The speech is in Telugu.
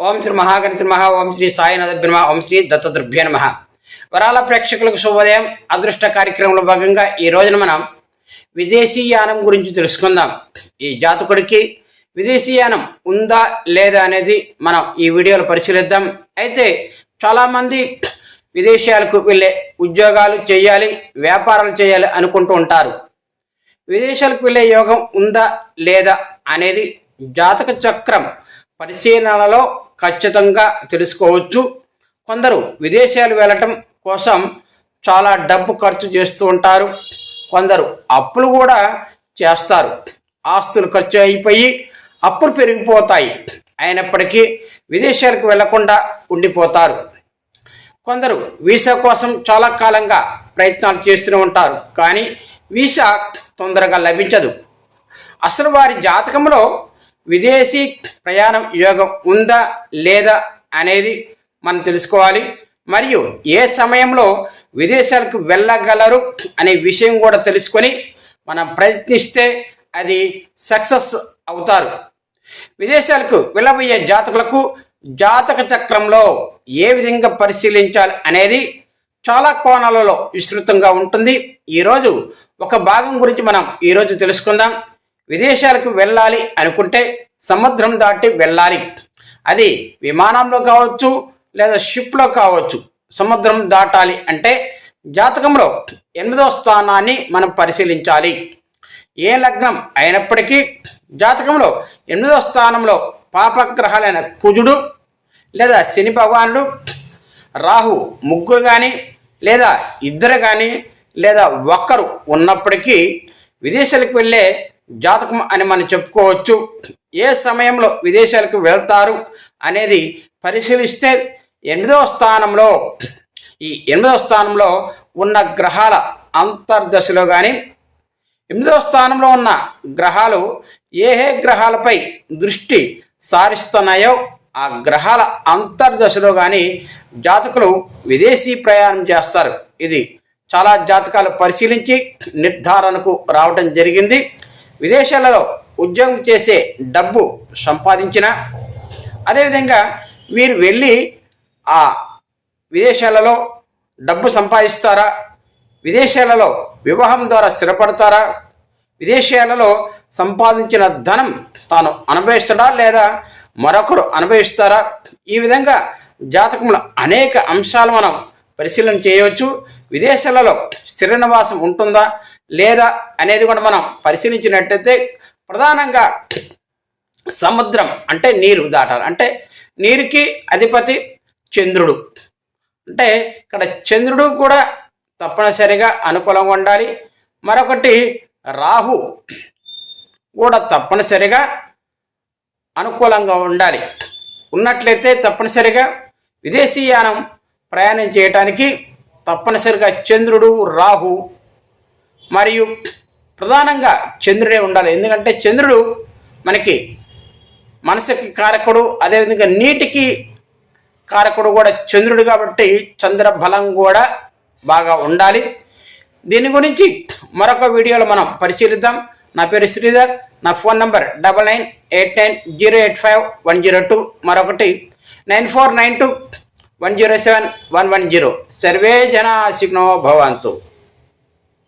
ఓం శ్రీ మహాగణిత నమ ఓం శ్రీ సాయినాథ నమ ఓం శ్రీ దత్తద్రభ్య నమ. వరాల ప్రేక్షకులకు శుభోదయం. అదృష్ట కార్యక్రమంలో భాగంగా ఈ రోజున మనం విదేశీయానం గురించి తెలుసుకుందాం. ఈ జాతకుడికి విదేశీయానం ఉందా లేదా అనేది మనం ఈ వీడియోలో పరిశీలిద్దాం. అయితే చాలామంది విదేశాలకు వెళ్ళే ఉద్యోగాలు చేయాలి వ్యాపారాలు చేయాలి అనుకుంటూ ఉంటారు. విదేశాలకు వెళ్ళే యోగం ఉందా లేదా అనేది జాతక చక్రం పరిశీలనలో ఖచ్చితంగా తెలుసుకోవచ్చు. కొందరు విదేశాలు వెళ్ళటం కోసం చాలా డబ్బు ఖర్చు చేస్తూ ఉంటారు. కొందరు అప్పులు కూడా చేస్తారు. ఆస్తులు ఖర్చు అయిపోయి అప్పులు పెరిగిపోతాయి. అయినప్పటికీ విదేశాలకు వెళ్ళకుండా ఉండిపోతారు. కొందరు వీసా కోసం చాలా కాలంగా ప్రయత్నాలు చేస్తూనే ఉంటారు. కానీ వీసా తొందరగా లభించదు. అసలు వారి జాతకంలో విదేశీ ప్రయాణం యోగం ఉందా లేదా అనేది మనం తెలుసుకోవాలి. మరియు ఏ సమయంలో విదేశాలకు వెళ్ళగలరు అనే విషయం కూడా తెలుసుకొని మనం ప్రయత్నిస్తే అది సక్సెస్ అవుతారు. విదేశాలకు వెళ్ళబోయే జాతకులకు జాతక చక్రంలో ఏ విధంగా పరిశీలించాలి అనేది చాలా కోణాలలో విస్తృతంగా ఉంటుంది. ఈరోజు ఒక భాగం గురించి మనం ఈరోజు తెలుసుకుందాం. విదేశాలకు వెళ్ళాలి అనుకుంటే సముద్రం దాటి వెళ్ళాలి. అది విమానంలో కావచ్చు లేదా షిప్లో కావచ్చు సముద్రం దాటాలి అంటే జాతకంలో ఎనిమిదవ స్థానాన్ని మనం పరిశీలించాలి. ఏ లగ్నం అయినప్పటికీ జాతకంలో ఎనిమిదవ స్థానంలో పాపగ్రహాలైన కుజుడు లేదా శని భగవానుడు రాహు ముగ్గురు కానీ లేదా ఇద్దరు కానీ లేదా ఒక్కరు ఉన్నప్పటికీ విదేశాలకు వెళ్ళే జాతకం అని మనం చెప్పుకోవచ్చు. ఏ సమయంలో విదేశాలకు వెళ్తారు అనేది పరిశీలిస్తే ఎనిమిదవ స్థానంలో ఈ ఎనిమిదవ స్థానంలో ఉన్న గ్రహాల అంతర్దశలో కానీ ఎనిమిదవ స్థానంలో ఉన్న గ్రహాలు ఏ ఏ గ్రహాలపై దృష్టి సారిస్తున్నాయో ఆ గ్రహాల అంతర్దశలో కానీ జాతకులు విదేశీ ప్రయాణం చేస్తారు. ఇది చాలా జాతకాలు పరిశీలించి నిర్ధారణకు రావడం జరిగింది. విదేశాలలో ఉద్యోగం చేసే డబ్బు సంపాదించిన అదేవిధంగా వీరు వెళ్ళి ఆ విదేశాలలో డబ్బు సంపాదిస్తారా? విదేశాలలో వివాహం ద్వారా స్థిరపడతారా? విదేశాలలో సంపాదించిన ధనం తాను అనుభవిస్తాడా లేదా మరొకరు అనుభవిస్తారా? ఈ విధంగా జాతకంలో అనేక అంశాలు మనం పరిశీలన చేయవచ్చు. విదేశాలలో స్థిర నివాసం ఉంటుందా? లేదా అనేది కూడా మనం పరిశీలించినట్టయితే ప్రధానంగా సముద్రం అంటే నీరు దాటాలి. అంటే నీరుకి అధిపతి చంద్రుడు. అంటే ఇక్కడ చంద్రుడు కూడా తప్పనిసరిగా అనుకూలంగా ఉండాలి. మరొకటి రాహు కూడా తప్పనిసరిగా అనుకూలంగా ఉండాలి. ఉన్నట్లయితే తప్పనిసరిగా విదేశీయానం ప్రయాణం చేయటానికి తప్పనిసరిగా చంద్రుడు రాహు మరియు ప్రధానంగా చంద్రుడే ఉండాలి. ఎందుకంటే చంద్రుడు మనకి మనసుకి కారకుడు అదేవిధంగా నీటికి కారకుడు కూడా చంద్రుడు కాబట్టి చంద్ర బలం కూడా బాగా ఉండాలి. దీని గురించి మరొక వీడియోలో మనం పరిశీలిద్దాం. నా పేరు శ్రీధర్. నా phone number double nine eight nine zero eight five one zero two. మరొకటి nine four nine two one zero seven one one zero. Survey జనా శిగ్నో భవంతు.